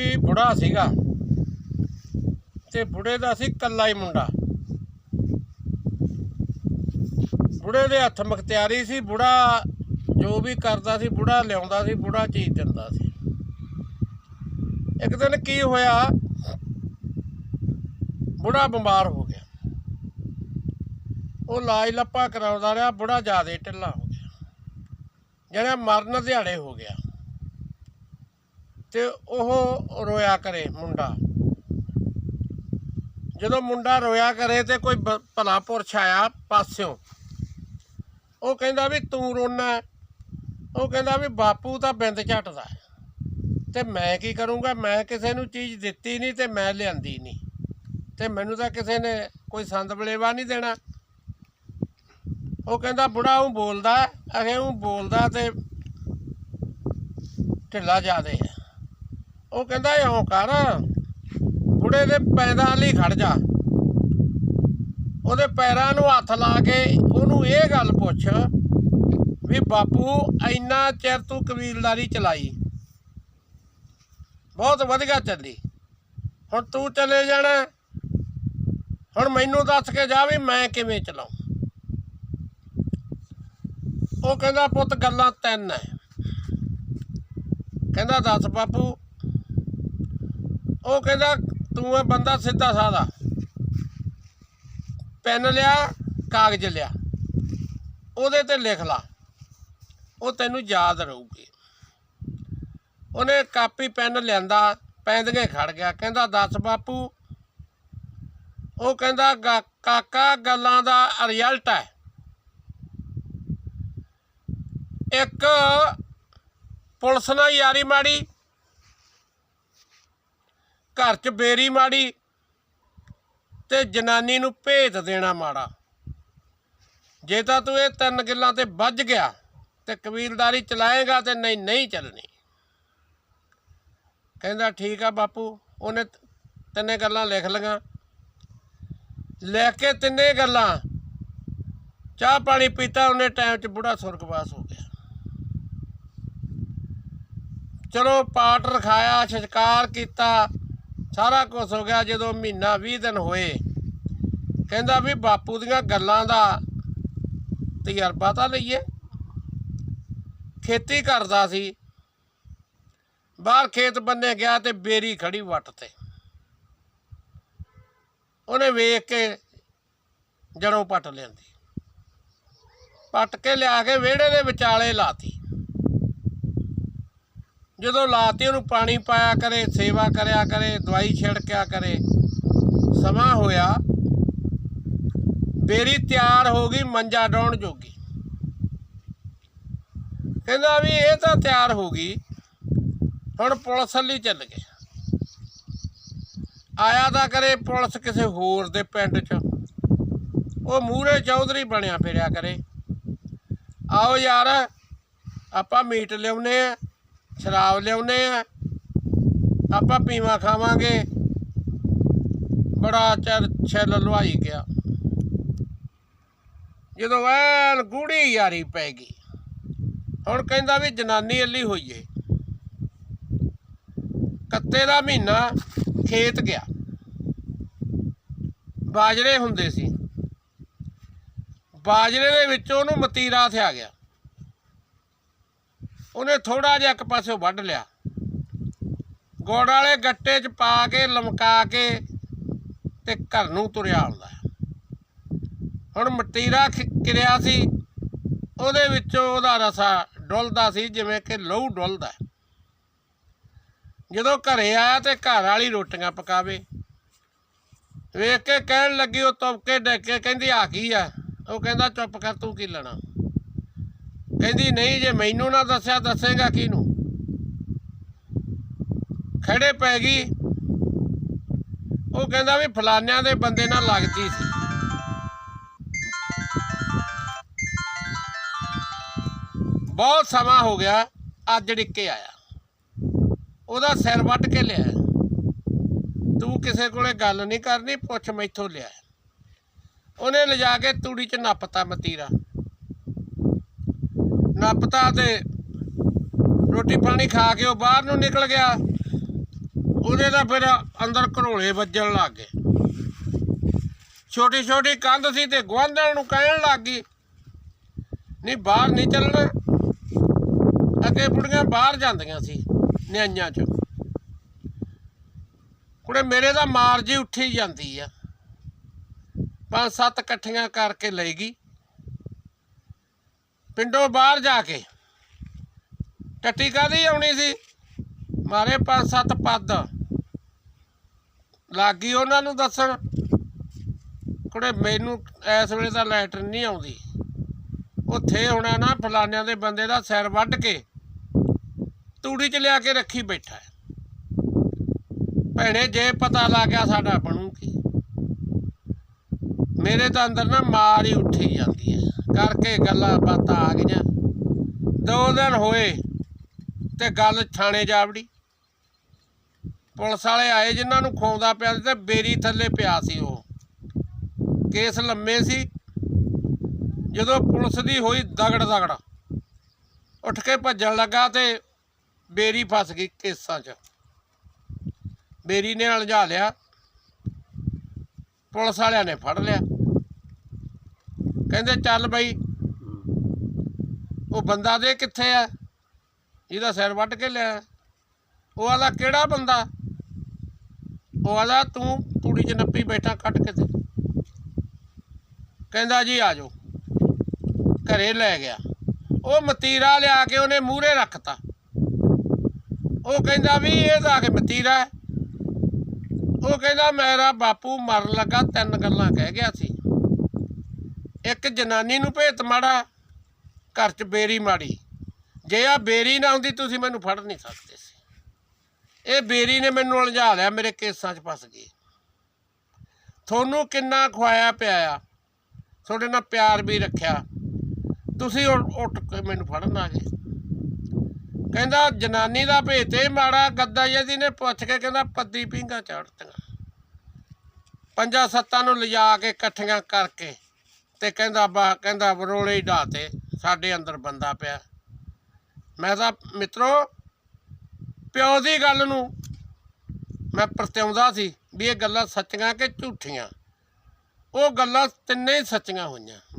ਵੀ ਬੁੜਾ ਸੀਗਾ ਤੇ ਬੁੜੇ ਦਾ ਸੀ ਕੱਲਾ ਹੀ ਮੁੰਡਾ। ਬੁੜੇ ਦੇ ਹੱਥ ਮਖਤਿਆਰੀ ਸੀ, ਬੁੜਾ ਜੋ ਵੀ ਕਰਦਾ ਸੀ, ਬੁੜਾ ਲਿਆਉਂਦਾ ਸੀ, ਬੁੜਾ ਚੀਜ਼ ਦਿੰਦਾ ਸੀ। ਇੱਕ ਦਿਨ ਕੀ ਹੋਇਆ? ਬੁੜਾ ਬਿਮਾਰ ਹੋ ਗਿਆ। ਉਹ ਇਲਾਜ ਲੱਪਾ ਕਰਾਉਂਦਾ ਰਿਹਾ, ਬੁੜਾ ਜ਼ਿਆਦੇ ਢਿੱਲਾ ਹੋ ਗਿਆ। ਜਿਹੜਾ ਮਰਨ ਦਿਹਾੜੇ ਹੋ ਗਿਆ। ਤੇ ਉਹ ਰੋਇਆ ਕਰੇ ਮੁੰਡਾ। ਜਦੋਂ ਮੁੰਡਾ ਰੋਇਆ ਕਰੇ ਤੇ ਕੋਈ ਭਲਾ ਪੁਰਸ਼ ਆਇਆ ਪਾਸਿਓਂ। ਉਹ ਕਹਿੰਦਾ ਵੀ ਤੂੰ ਰੋਣਾ ਉਹ ਕਹਿੰਦਾ ਵੀ ਬਾਪੂ ਤਾਂ ਬਿੰਦ ਝੱਟਦਾ ਤੇ ਮੈਂ ਕੀ ਕਰੂੰਗਾ? ਮੈਂ ਕਿਸੇ ਨੂੰ ਚੀਜ਼ ਦਿੱਤੀ ਨਹੀਂ ਤੇ ਮੈਂ ਲਿਆਂਦੀ ਨਹੀਂ। ਤੇ ਮੈਨੂੰ ਤਾਂ ਕਿਸੇ ਨੇ ਕੋਈ ਸੰਦ ਬਲੇਵਾ ਨਹੀਂ ਦੇਣਾ। ਉਹ ਕਹਿੰਦਾ, ਬੁੜਾ ਉਹ ਬੋਲਦਾ ਅਗੇ ਉਹ ਬੋਲਦਾ ਤੇ ਢਿੱਲਾ ਜਾਦੇ ਹੈ। ਉਹ ਕਹਿੰਦਾ ਇਉਂ ਕਰ, ਬੁੜੇ ਦੇ ਪੈਰਾਂ ਲਈ ਖੜ ਜਾ। ਉਹਦੇ ਪੈਰਾਂ ਨੂੰ ਹੱਥ ਲਾ ਕੇ ਉਹਨੂੰ ਇਹ ਗੱਲ ਪੁੱਛ ਵੀ ਬਾਪੂ, ਇੰਨਾ ਚਿਰ ਤੂੰ ਕਬੀਲਦਾਰੀ ਚਲਾਈ? ਬਹੁਤ ਵਧੀਆ ਚੱਲੀ। ਹੁਣ ਤੂੰ ਚਲੇ ਜਾਣਾ। ਹੁਣ ਮੈਨੂੰ ਦੱਸ ਕੇ ਜਾ ਵੀ ਮੈਂ ਕਿਵੇਂ ਚਲਾਉ। ਉਹ ਕਹਿੰਦਾ, ਪੁੱਤ, ਗੱਲਾਂ ਤਿੰਨ ਐ। ਕਹਿੰਦਾ, ਦੱਸ ਬਾਪੂ ਉਹ ਕਹਿੰਦਾ, ਤੂੰ ਇਹ ਬੰਦਾ ਸਿੱਧਾ ਸਾਦਾ। ਪੈਨ ਲਿਆ, ਕਾਗਜ਼ ਲਿਆ। ਉਹਦੇ ਤੇ ਲਿਖ ਲਾ। ਉਹ ਤੈਨੂੰ ਯਾਦ ਰਹੂਗੀ। ਉਹਨੇ ਕਾਪੀ, ਪੈਨ ਲਿਆਂਦਾ ਪੈਂਦਗੇ ਖੜ ਗਿਆ। ਕਹਿੰਦਾ, ਦੱਸ ਬਾਪੂ। ਉਹ ਕਹਿੰਦਾ ਗਾ- ਕਾਕਾ, ਗੱਲਾਂ ਦਾ ਰਿਜ਼ਲਟ ਹੈ। ਇੱਕ ਪੁਲਿਸ ਨਾਲ ਯਾਰੀ ਮਾੜੀ ਘਰ 'ਚ ਬੇਰੀ ਮਾੜੀ ਤੇ ਜਨਾਨੀ ਨੂੰ ਭੇਤ ਦੇਣਾ ਮਾੜਾ। ਜੇ ਤਾਂ ਤੂੰ ਇਹ ਤਿੰਨ ਗੱਲਾਂ ਤੇ ਵੱਜ ਗਿਆ ਤੇ ਕਬੀਲਦਾਰੀ ਚਲਾਏਗਾ ਤੇ ਨਹੀਂ ਨਹੀਂ ਚੱਲਣੀ। ਕਹਿੰਦਾ, ਠੀਕ ਆ ਬਾਪੂ, ਉਹਨੇ ਤਿੰਨੇ ਗੱਲਾਂ ਲਿਖ ਲਈਆਂ। ਲਿਖ ਕੇ ਤਿੰਨੇ ਗੱਲਾਂ। ਚਾਹ ਪਾਣੀ ਪੀਤਾ, ਉਹਨੇ ਟਾਈਮ 'ਚ ਬੁੜਾ ਸੁਰਗਵਾਸ ਹੋ ਗਿਆ। ਚਲੋ, ਪਾਠ ਰਖਾਇਆ ਛਚਕਾਰ ਕੀਤਾ। ਸਾਰਾ ਕੁਝ ਹੋ ਗਿਆ ਜਦੋਂ ਮਹੀਨਾ 20 ਦਿਨ ਹੋਏ। ਕਹਿੰਦਾ ਵੀ ਬਾਪੂ ਦੀਆਂ ਗੱਲਾਂ ਦਾ ਤਜਰਬਾ ਤਾਂ ਲਈਏ। ਖੇਤੀ ਕਰਦਾ ਸੀ। ਬਾਹਰ ਖੇਤ ਬੰਨੇ ਗਿਆ ਤੇ ਬੇਰੀ ਖੜੀ ਵੱਟ ਤੇ। ਉਹਨੇ ਵੇਖ ਕੇ ਜੜੋਂ ਪੱਟ ਲਿਆਂਦੀ। ਪੱਟ ਕੇ ਲਿਆ ਕੇ ਵਿਹੜੇ ਦੇ ਵਿਚਾਲੇ ਲਾਤੀ। ਜਦੋਂ ਲਾਤੀ ਉਹਨੂੰ ਪਾਣੀ ਪਾਇਆ ਕਰੇ, ਸੇਵਾ ਕਰਿਆ ਕਰੇ, ਦਵਾਈ ਛਿੜਕਿਆ ਕਰੇ, ਸਮਾਂ ਹੋਇਆ, ਬੇਰੀ ਤਿਆਰ ਹੋ ਗਈ ਮੰਜਾ ਡਾਉਣ ਜੋਗੀ। ਕਹਿੰਦਾ ਵੀ ਇਹ ਤਾਂ ਤਿਆਰ ਹੋ ਗਈ, ਹੁਣ ਪੁਲਿਸ ਲਈ ਚੱਲ ਗਏ। ਆਇਆ ਤਾਂ ਕਰੇ ਪੁਲਿਸ ਕਿਸੇ ਹੋਰ ਦੇ ਪਿੰਡ 'ਚ। ਉਹ ਮੂਰੇ ਚੌਧਰੀ ਬਣਿਆ ਫਿਰਿਆ ਕਰੇ। ਆਓ ਯਾਰ, ਆਪਾਂ ਮੀਟ ਲਿਆਉਨੇ ਆ। ਸ਼ਰਾਬ ਲਿਆਉਨੇ ਆ। ਆਪਾਂ ਪੀਵਾ ਖਾਵਾਂਗੇ। ਬੜਾ ਚਿਰ ਛਿੱਲ ਲਵਾਈ ਗਿਆ। ਜਦੋਂ ਐਨ ਗੂੜੀ ਯਾਰੀ ਪੈ ਗਈ। ਹੁਣ ਕਹਿੰਦਾ ਵੀ ਜਨਾਨੀ ਅੱਲੀ ਹੋਈਏ ਕੱਤੇ ਦਾ ਮਹੀਨਾ ਖੇਤ ਗਿਆ। ਬਾਜਰੇ ਹੁੰਦੇ ਸੀ। ਬਾਜਰੇ ਦੇ ਵਿੱਚ ਉਹਨੂੰ ਮਤੀਰਾ ਥਿਆ ਗਿਆ। ਉਹਨੇ ਥੋੜਾ ਜਿਹਾ ਇੱਕ ਪਾਸੇ ਵੱਢ ਲਿਆ। ਗੋੜ ਵਾਲੇ ਗੱਟੇ 'ਚ ਪਾ ਕੇ, ਲਮਕਾ ਕੇ ਤੇ ਘਰ ਨੂੰ ਤੁਰਿਆ ਆਉਂਦਾ ਹੁਣ ਮਟੀਰਾ ਕਿਰਿਆ ਸੀ, ਉਹਦੇ ਵਿੱਚੋਂ ਉਹਦਾ ਰਸਾ ਡੁੱਲਦਾ ਸੀ, ਜਿਵੇਂ ਕਿ ਲਹੂ ਡੁੱਲਦਾ ਜਦੋਂ ਘਰੇ ਆਇਆ ਤੇ ਘਰ ਵਾਲੀ ਰੋਟੀਆਂ ਪਕਾਵੇ। ਵੇਖ ਕੇ ਕਹਿਣ ਲੱਗੀ, ਉਹ ਤਬਕੇ ਡੱਕ ਕੇ ਕਹਿੰਦੀ ਆ ਕੀ ਆ? ਉਹ ਕਹਿੰਦਾ, ਚੁੱਪ ਕਰ, ਤੂੰ ਕੀ ਲੈਣਾ? ਕਹਿੰਦੀ, ਨਹੀਂ, ਜੇ ਮੈਨੂੰ ਨਾ ਦੱਸਿਆ ਦੱਸੇਗਾ ਕਿਹਨੂੰ? ਖੜੇ ਪੈ ਗਈ। ਉਹ ਕਹਿੰਦਾ ਵੀ ਫਲਾਨਿਆਂ ਦੇ ਬੰਦੇ ਨਾਲ ਲੱਗਦੀ ਸੀ। ਬਹੁਤ ਸਮਾਂ ਹੋ ਗਿਆ ਅੱਜ ਡਿੱਕੇ ਆਇਆ। ਉਹਦਾ ਸਿਰ ਵੱਟ ਕੇ ਲਿਆ। ਤੂੰ ਕਿਸੇ ਕੋਲੇ ਗੱਲ ਨਹੀਂ ਕਰਨੀ, ਪੁੱਛ ਮੈਥੋਂ ਲਿਆ। ਉਹਨੇ ਲਿਜਾ ਕੇ ਤੂੜੀ ਚ ਨੱਪਤਾ ਮਤੀਰਾ। ਨੱਪਤਾ ਤੇ ਰੋਟੀ ਪਾਣੀ ਖਾ ਕੇ ਉਹ ਬਾਹਰ ਨੂੰ ਨਿਕਲ ਗਿਆ। ਉਹਦੇ ਤਾਂ ਫਿਰ ਅੰਦਰ ਘਰੋਲੇ ਵੱਜਣ ਲੱਗ ਗਏ। ਛੋਟੀ ਛੋਟੀ ਕੰਧ ਸੀ ਤੇ ਗੁਆਂਢਣ ਨੂੰ ਕਹਿਣ ਲੱਗ ਗਈ ਨਹੀਂ ਬਾਹਰ ਨਹੀਂ ਚੱਲਣਾ। ਅੱਗੇ ਬੁੜੀਆਂ ਬਾਹਰ ਜਾਂਦੀਆਂ ਸੀ ਨਿਆਈਆਂ ਚ। ਕੁੜੇ, ਮੇਰੇ ਦਾ ਮਾਰ ਜੀ ਉੱਠੀ ਜਾਂਦੀ ਆ। ਪੰਜ ਸੱਤ ਇਕੱਠੀਆਂ ਕਰਕੇ ਲਈ ਗਈ। ਪਿੰਡੋਂ ਬਾਹਰ ਜਾ ਕੇ। ਟੱਟੀ ਕਾਦੀ ਆਉਣੀ ਸੀ? ਮਾਰੇ ਪੰਜ ਸੱਤ ਪੱਦ। ਲੱਗੀ ਉਹਨਾਂ ਨੂੰ ਦੱਸਣ। ਕੁੜੇ, ਮੈਨੂੰ ਇਸ ਵੇਲੇ ਤਾਂ ਲੈਟਰ ਨਹੀਂ ਆਉਂਦੀ। ਉੱਥੇ ਹੋਣਾ ਨਾ ਫਲਾਨਿਆਂ ਦੇ ਬੰਦੇ ਦਾ ਸਿਰ ਵੱਢ ਕੇ ਤੂੜੀ 'ਚ ਲਿਆ ਕੇ ਰੱਖੀ ਬੈਠਾ ਭੈਣੇ, ਜੇ ਪਤਾ ਲੱਗ ਗਿਆ ਸਾਡਾ ਬਣੂ ਕੀ। ਮੇਰੇ ਤਾਂ ਅੰਦਰ ਨਾ ਮਾਰ ਹੀ ਉੱਠੀ ਜਾਂਦੀ ਹੈ। ਕਰਕੇ ਗੱਲਾਂ ਬਾਤਾਂ ਆ ਗਈਆਂ। ਦੋ ਦਿਨ ਹੋਏ ਤੇ ਗੱਲ ਥਾਣੇ ਜਾ ਵੜੀ। ਪੁਲਿਸ ਵਾਲੇ ਆਏ ਜਿਨ੍ਹਾਂ ਨੂੰ ਖੋਂਦਾ ਪਿਆ ਸੀ ਤੇ ਬੇਰੀ ਥੱਲੇ ਪਿਆ ਸੀ ਉਹ। ਕੇਸ ਲੰਮੇ ਸੀ। ਜਦੋਂ ਪੁਲਿਸ ਦੀ ਹੋਈ ਦਗੜ ਦਗੜ, ਉੱਠ ਕੇ ਭੱਜਣ ਲੱਗਾ ਤੇ ਬੇਰੀ ਫਸ ਗਈ ਕੇਸਾਂ 'ਚ। ਬੇਰੀ ਨੇ ਅਲਝਾ ਲਿਆ। ਪੁਲਿਸ ਵਾਲਿਆਂ ਨੇ ਫੜ ਲਿਆ। ਕਹਿੰਦੇ ਚੱਲ ਬਈ। ਉਹ ਬੰਦਾ ਦੇ ਕਿੱਥੇ ਆ? ਜਿਹਦਾ ਸਿਰ ਵੱਢ ਕੇ ਲਿਆ। ਉਹ ਆਲਾ ਕਿਹੜਾ ਬੰਦਾ? ਉਹ ਆਲਾ ਤੂੰ ਤੂੜੀ 'ਚ ਨੱਪੀ ਬੈਠਾ ਕੱਟ ਕੇ ਤੇ ਕਹਿੰਦਾ ਜੀ ਆ ਜਾਓ। ਘਰੇ ਲੈ ਗਿਆ। ਉਹ ਮਤੀਰਾ ਲਿਆ ਕੇ ਉਹਨੇ ਮੂਹਰੇ ਰੱਖਤਾ। ਉਹ ਕਹਿੰਦਾ ਵੀ ਇਹ ਤਾਂ ਆ ਕੇ ਮਤੀਰਾ ਉਹ ਕਹਿੰਦਾ, ਮੇਰਾ ਬਾਪੂ ਮਰਨ ਲੱਗਾ, ਤਿੰਨ ਗੱਲਾਂ ਕਹਿ ਗਿਆ ਸੀ। ਇੱਕ ਜਨਾਨੀ ਨੂੰ ਭੇਤ ਮਾੜਾ, ਘਰ 'ਚ ਬੇਰੀ ਮਾੜੀ। ਜੇ ਆ ਬੇਰੀ ਨਾ ਹੁੰਦੀ, ਤੁਸੀਂ ਮੈਨੂੰ ਫੜ ਨਹੀਂ ਸਕਦੇ ਸੀ। ਇਹ ਬੇਰੀ ਨੇ ਮੈਨੂੰ ਉਲਝਾ ਲਿਆ, ਮੇਰੇ ਕੇਸਾਂ 'ਚ ਫਸ ਗਈ। ਤੁਹਾਨੂੰ ਕਿੰਨਾ ਖਵਾਇਆ ਪਿਆਇਆ? ਤੁਹਾਡੇ ਨਾਲ ਪਿਆਰ ਵੀ ਰੱਖਿਆ। ਤੁਸੀਂ ਉੱਠ ਕੇ ਮੈਨੂੰ ਫੜਨ ਆ ਗਏ ਕਹਿੰਦਾ, ਜਨਾਨੀ ਦਾ ਭੇਤ ਇਹ ਮਾੜਾ, ਗੱਦਾ ਜਿਹਦੀ ਨੇ ਪੁੱਛ ਕੇ ਕਹਿੰਦਾ, ਪੱਦੀ ਪਿੰਗਾ ਚੜਤੀਆਂ। ਪੰਜਾਂ ਸੱਤਾਂ ਨੂੰ ਲਿਜਾ ਕੇ ਇਕੱਠੀਆਂ ਕਰਕੇ ਤੇ ਕਹਿੰਦਾ ਬਾ, ਕਹਿੰਦਾ ਬਰੋਲੇ ਹੀ ਢਾਤੇ, ਸਾਡੇ ਅੰਦਰ ਬੰਦਾ ਪਿਆ। ਮੈਂ ਤਾਂ, ਮਿੱਤਰੋ, ਪਿਓ ਦੀ ਗੱਲ ਨੂੰ ਮੈਂ ਪ੍ਰਤਿਆਉਂਦਾ ਸੀ ਵੀ ਇਹ ਗੱਲਾਂ ਸੱਚੀਆਂ ਕਿ ਝੂਠੀਆਂ? ਉਹ ਗੱਲਾਂ ਤਿੰਨੇ ਹੀ ਸੱਚੀਆਂ ਹੋਈਆਂ।